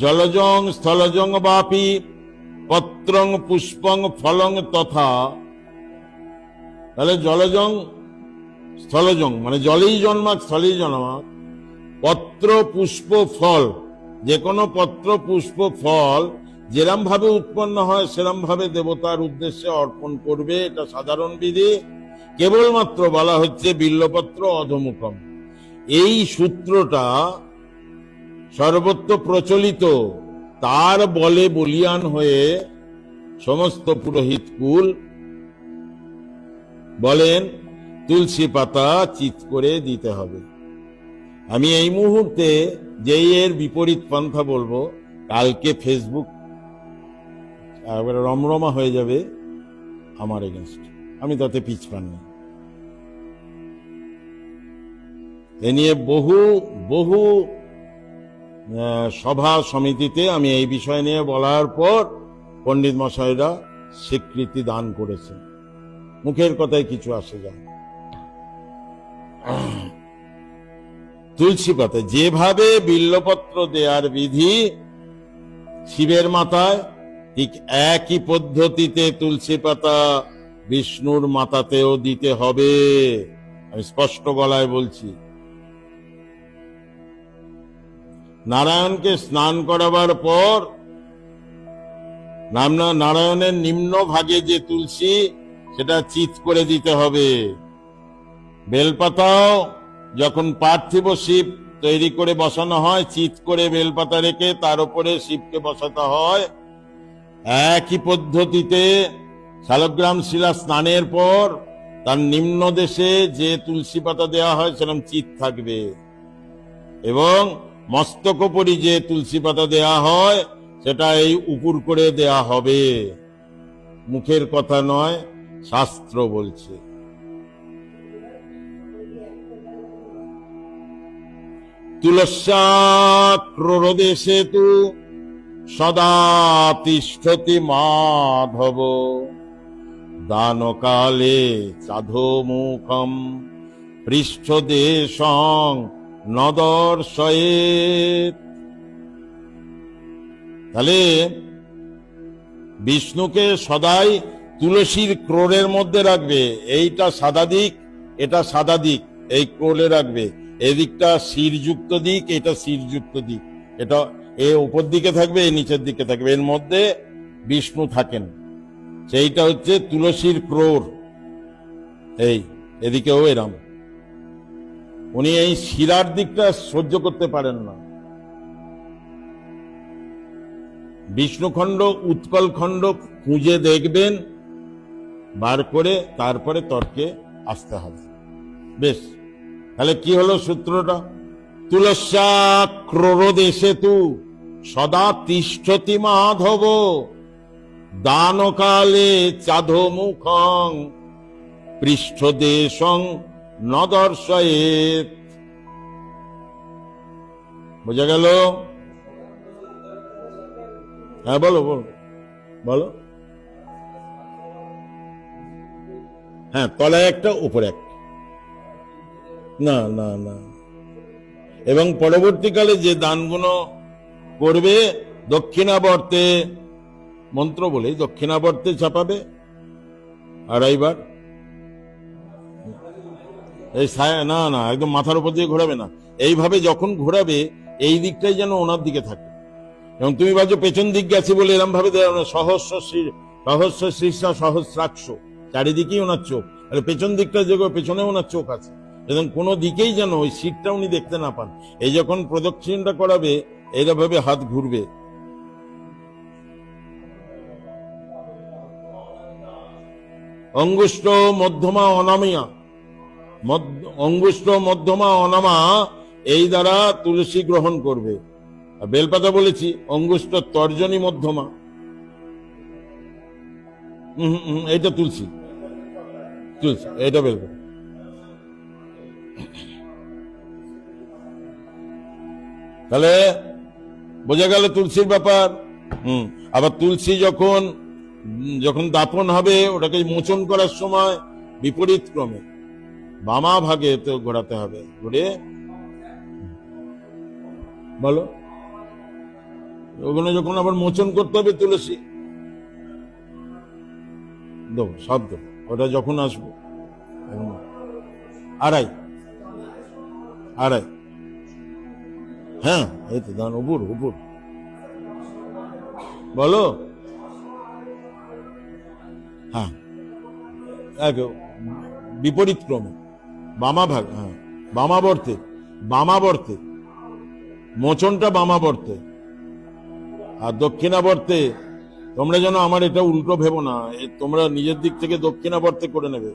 জলজং স্থলজং বাপি, পত্রং পুষ্পং ফলং তথা। তাহলে জলজং স্থলজং মানে জলেই জন্মাক, স্থলেই জন্মাক। পত্র, পুষ্প, ফল যে কোনো পত্র, পুষ্প, ফল যেরম ভাবে উৎপন্ন হয় সেরম ভাবে দেবতার উদ্দেশ্যে অর্পণ করবে, এটা সাধারণ বিধি। কেবলমাত্র বলা হচ্ছে বিল্লপত্র অধমুখম। এই সূত্রটা সর্বত্র প্রচলিত, তার বলে বলিয়ান হয়ে সমস্ত পুরোহিত কুল বলেন, তুলসী পাতা চিত করে দিতে হবে। আমি এই মুহূর্তে যেই এর বিপরীত পন্থা বলব, কালকে ফেসবুক একবারে রমরমা হয়ে যাবে আমার এগেনস্ট আমি তাতে পিছপান নেই এ নিয়ে বহু বহু সভা সমিতিতে আমি এই বিষয় নিয়ে বলার পর পণ্ডিত মশাইরা স্বীকৃতি দান করেছেন মুখের কথায় কিছু আসে যায়। তুলসী পাতা যেভাবে বিল্লপত্র দেয়ার বিধি শিবের মাথায়, ঠিক একই পদ্ধতিতে তুলসী পাতা বিষ্ণুর মাথাতেও দিতে হবে আমি স্পষ্ট গলায় বলছি নারায়ণকে স্নান করাবার পর নামনা নারায়ণের নিম্ন ভাগে যে তুলসী, সেটা চিত করে দিতে হবে। বেলপাতাও যখন পার্থিব শিব তৈরি করে বসানো হয়, চিত করে বেলপাতা রেখে তার উপরে শিবকে বসাতে হয়, একই পদ্ধতিতে শালগ্রাম শিলা স্নানের পর তার নিম্ন দেশে যে তুলসী পাতা দেওয়া হয়, সেরকম চিত থাকবে। এবং মস্তকোপরি যে তুলসী পাতা দেয়া হয়, সেটা এই উপুর করে দেয়া হবে। মুখের কথা নয়, শাস্ত্র বলছে। তুলস্যাক্রোরদেশে তু সদা তিষ্ঠতি মাধব। দানকালে চাধোমুখম পৃষ্ঠদেশং নদর্শয়েত তাহলে বিষ্ণুকে সদাই তুলসীর ক্রোড়ের মধ্যে রাখবে। এইটা সাদা দিক, এটা সাদা দিক, এই ক্রোলে রাখবে। এদিকটা শিরযুক্ত দিক, এটা শিরযুক্ত দিক। এটা এ উপর দিকে থাকবে, এ নিচের দিকে থাকবে। এর মধ্যে বিষ্ণু থাকেন। সেইটা হচ্ছে তুলসীর ক্রোর এই, এদিকেও এরাম। উনি এই শিরার দিকটা সহ্য করতে পারেন না। বিষ্ণুখণ্ড উৎকল খণ্ড খুঁজে দেখবেন, বার করে তারপরে তর্কে আসতে হবে। বেশ, তাহলে কি হলো সূত্রটা? তুলস্যা ক্রোরদেশে তু সদা তিষ্ঠতি মাধব, দানকালে চাধমুখং পৃষ্ঠদেশং নদর্শয়েত বোঝা গেল? হ্যাঁ বলো বলো বলো। হ্যাঁ তলায় একটা, উপরে একটা না না না। এবং পরবর্তীকালে যে দানগুলো করবে, দক্ষিণাবর্তে, মন্ত্র বলে দক্ষিণাবর্তে ছাপাবে। আড়াইবার এই না না, একদম মাথার উপর দিয়ে ঘোরাবে না। এইভাবে যখন ঘোরাবে, এই দিকটাই যেন ওনার দিকে থাকে। এবং তুমি ভাবছ পেছন দিক গেছে বলে এরকম ভাবে সহস্র সহস্র শীর্ষা, সহস্রাক্ষ। চারিদিকেই ওনার চোখ। আর পেছন দিকটা যে পেছনে ওনার চোখ আছে। এবং কোনো দিকেই যেন ওই সিটটা উনি দেখতে না পান। এই যখন প্রদক্ষিণটা করাবে এইভাবে হাত ঘুরবে। অঙ্গুষ্ঠ মধ্যমা অনামিয়া। অঙ্গুষ্ঠ মধ্যমা অনামা, এই দ্বারা তুলসী গ্রহণ করবে। বেলপাতা বলেছি, অঙ্গুষ্ঠ তর্জনী মধ্যমা। এইটা তুলসী। তুলসী, এইটা বেলপাতা। তাহলে বোঝা গেল তুলসীর ব্যাপার। হুম, আবার তুলসী যখন যখন দাপন হবে, ওটাকে মোচন করার সময় বিপরীত ক্রমে। বামা ভাগে তো ঘোরাতে হবে। ঘুরে বলো। ওগুলো যখন আবার মোচন করতে হবে তুলসী। দেবো, সব দেবো। ওটা যখন আসব, আড়াই। আড়াই। হ্যাঁ এই তো দান উপর উপর। বলো। হ্যাঁ বিপরীত ক্রমে বামা ভাগ হ্যাঁ বামা বামাবর্তে বামাবর্তে মোচনটা বামা বর্তে, আর দক্ষিণাবর্তে তোমরা যেন আমার এটা উল্টো ভেবো না তোমরা নিজের দিক থেকে দক্ষিণাবর্তে করে নেবে।